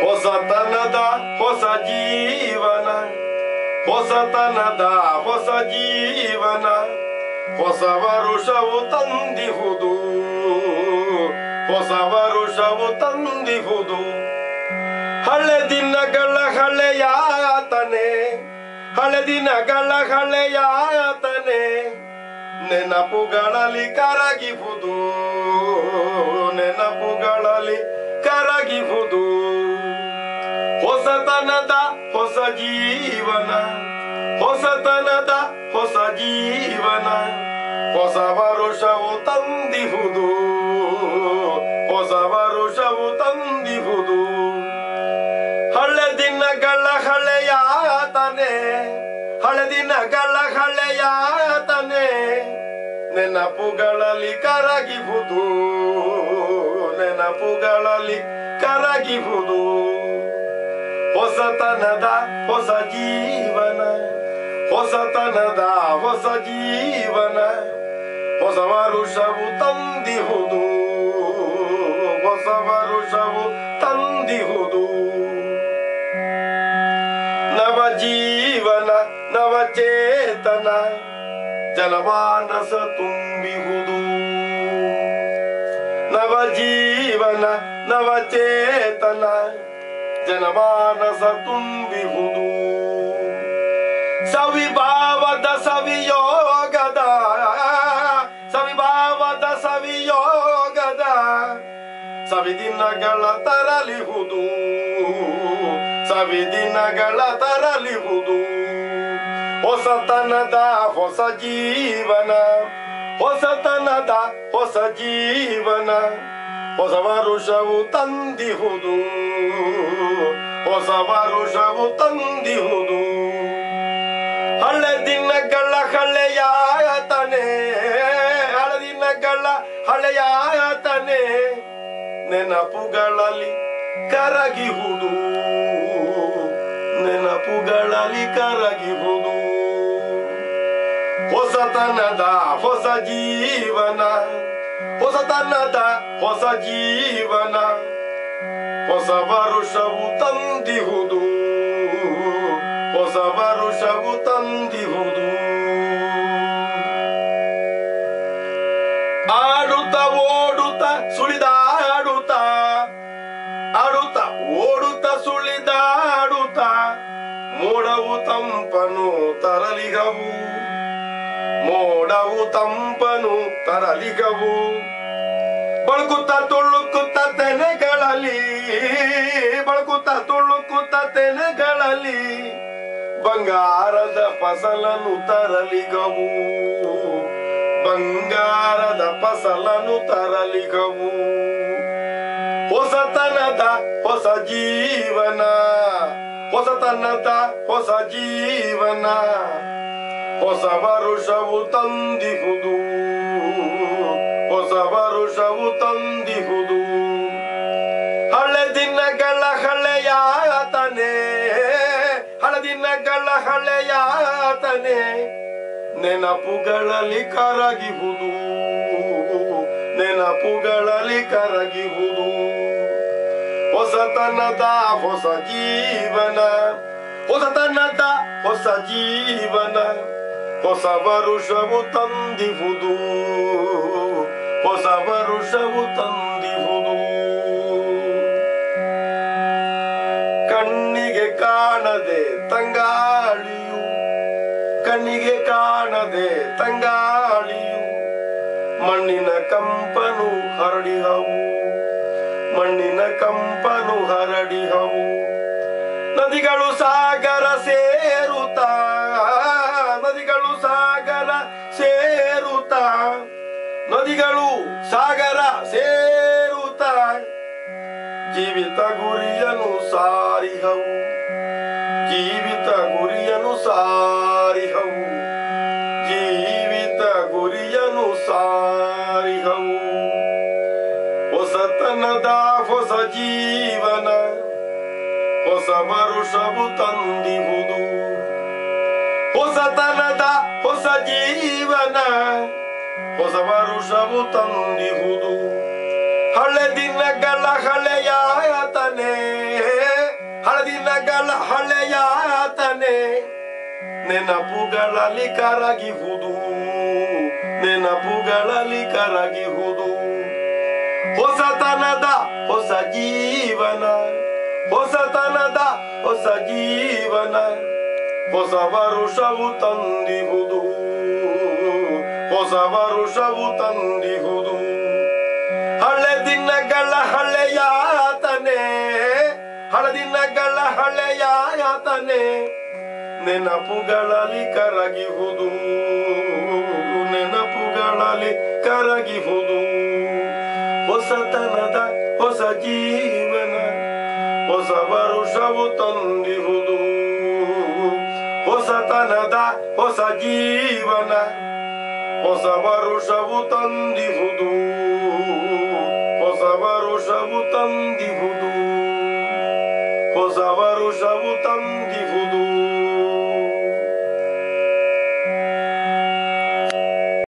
ಹೊಸತನದ ಹೊಸ ಜೀವನ ಹೊಸತನದ ಹೊಸ ಜೀವನ ಹೊಸ ವರುಷವು ತಂದಿಹುದು ಹೊಸ ವರುಷವು ತಂದಿಹುದು ಹಳೆ ದಿನಗಳ ಹಳೆಯಾತನೆ ಹಳೆ ದಿನಗಳ ಹಳೆಯಾತನೆ ನೆನಪುಗಳಲ್ಲಿ ಕರಗಿಹುದು ನೆನಪುಗಳಲ್ಲಿ ಹೊಸತನದ ಹೊಸ ಜೀವನ, ಹೊಸತನದ ಹೊಸ ಜೀವನ. ಹೊಸ ವರುಷವು ತಂದಿಹುದು, ಹೊಸ ವರುಷವು ತಂದಿಹುದು. ಹಳೆ ದಿನಗಳ ಹಳೆಯಾತನೆ ಹಳೆ ದಿನಗಳ ಹಳೆಯಾತನೆ ನೆನಪುಗಳಲ್ಲಿ ಕರಗಿಹುದು ನೆನಪುಗಳಲ್ಲಿ ಕರಗಿಹುದು. ಹೊಸತನದ ಹೊಸ ಜೀವನ ಹೊಸತನದ ಹೊಸ ಜೀವನ ಹೊಸ ವರುಷವು ತಂದಿಹುದು ಹೊಸ ವರುಷವು ತಂದಿಹುದು ನವ ಜೀವನ ನವಚೇತನ ಜಲಮಾನಸ ತುಂಬಿಹುದು ನವ ಜೀವನ ನವಚೇತನ ಜನಮಾನಸ ತುಂಬಿಹುದು ಸವಿಭಾವದ ಸವಿಯೋಗದ ಸವಿಭಾವದ ಸವಿಯೋಗದ ಸವಿದಿನಗಳ ತರಲಿಹುದು ಸವಿದಿನಗಳ ತರಲಿಹುದು ಹೊಸತನದ ಹೊಸ ಜೀವನ, ಹೊಸತನದ ಹೊಸ ಜೀವನ. ಹೊಸ ವರುಷವು ತಂದಿಹುದು. ಹೊಸ ವರುಷವು ತಂದಿಹುದು. ಹಳೆ ದಿನಗಳ ಹಳೆಯಾಯತನೆ, ಹಳೆ ದಿನಗಳ ಹಳೆಯಾಯತನೆ ನೆನಪುಗಳಲ್ಲಿ ಕರಗಿಹುದು. ನೆನಪುಗಳಲ್ಲಿ ಕರಗಿಹುದು. ಹೊಸತನದ ಹೊಸ ಜೀವನ ಹೊಸತನದ ಹೊಸ ಜೀವನ, ಹೊಸ ವರುಷವು ತಂದಿಹುದು. ಹೊಸ ವರುಷವು ತಂದಿಹುದು. ಆಡುತ್ತ ಓಡುತ್ತ ಸುಳಿದಾಡುತ್ತ ಆಡುತ್ತ ಓಡುತ್ತ ಸುಳಿದಾಡುತ್ತ ಮೋಡವು ತಂಪನು ತರಲಿಗವು. ಮೋಡವು ತಂಪನು ತರಲಿಗವು. ಬಳಕುತ್ತ ತುಳುಕುತ್ತ ತೆನೆಗಳಲ್ಲಿ, ಬಳಕುತ್ತ ತುಳುಕುತ್ತ ತೆನೆಗಳಲ್ಲಿ, ಬಂಗಾರದ ಫಸಲನು ತರಲಿಗವು. ಬಂಗಾರದ ಫಸಲನು ತರಲಿಗವು. ಹೊಸತನದ ಹೊಸ ಜೀವನ. ಹೊಸತನದ ಹೊಸ ಜೀವನ. ಹೊಸ ವರುಷವು ತಂದಿಹುದು. ಹೊಸ ಹಳೆಯಾತನೆ ಹಳದಿ ನಗಳ ಹಳೆಯಾತನೆ ನೆನಪುಗಳಲ್ಲಿ ಕರಗಿಹುದು ನೆನಪುಗಳಲ್ಲಿ ಕರಗಿಹುದು. ಹೊಸತನದ ಹೊಸ ಜೀವನ, ಹೊಸತನದ ಹೊಸ ಜೀವನ, ಹೊಸ ವರುಷವು ತಂದಿಹುದು, ಹೊಸ ವರುಷವು ತಂದಿಹುದು. ಕಣ್ಣಿಗೆ ಕಾಣದೆ ತಂಗಾಳಿಯು, ಕಣ್ಣಿಗೆ ಕಾಣದೆ ತಂಗಾಳಿಯು, ಮಣ್ಣಿನ ಕಂಪನು ಹರಡಿಹವು, ಮಣ್ಣಿನ ಕಂಪನು ಹರಡಿಹವು. ನದಿಗಳು ಸಾಗರ ಸೇರುತ್ತ, ನದಿಗಳು ಸಾಗರ ಸೇರುತ್ತ, ನದಿಗಳು ಸಾಗರ ಸೇರುತ್ತ. ಜೀವಿತ ಗುರಿಯನು ಸಾರಿಹವು. ಜೀವಿತ ಗುರಿಯನು ಸಾರಿಹವು. ಜೀವಿತ ಗುರಿಯನು ಸಾರಿಹವು. ಹೊಸತನದ ಹೊಸ ಜೀವನ, ಹೊಸ ಮರುಷವು ತಂದಿಹುದು. ಹೊಸತನದ ಹೊಸ ಜೀವನ, ಹೊಸ ಮರುಷವು ತಂದಿಹುದು. ಹಳೆ ದಿನಗಳ ಹಳೆಯಾತನೆ ನೆನಪುಗಳಲ್ಲಿ ಕರಗಿಹುದು ನೆನಪುಗಳಲ್ಲಿ ಕರಗಿಹುದು ಹೊಸತನದ ಹೊಸ ಜೀವನ ಹೊಸತನದ ಹೊಸ ಜೀವನ ಹೊಸ ವರುಷವು ತಂದಿಹುದು ಹೊಸ ವರುಷವು ತಂದಿಹುದು ಹಳೆ ದಿನಗಳ ಹಳೆಯಾತನೆ ಹಳೆ ದಿನಗಳ ಹಳೆಯಾತನೆ ನೆನಪುಗಳಲ್ಲಿ ಕರಗಿಹುದು ನೆನಪುಗಳಲ್ಲಿ ಕರಗಿಹುದು ಹೊಸತನದ ಹೊಸ ಜೀವನ, ಹೊಸ ವರುಷವು ತಂದಿಹುದು ಹೊಸತನದ ಹೊಸ ಜೀವನ, ಹೊಸ ವರುಷವು ತಂದಿಹುದು ಹೊಸ ವರುಷವು ತಂದಿಹುದು ಹೊಸ ವರುಷವು ತಂದಿಹುದು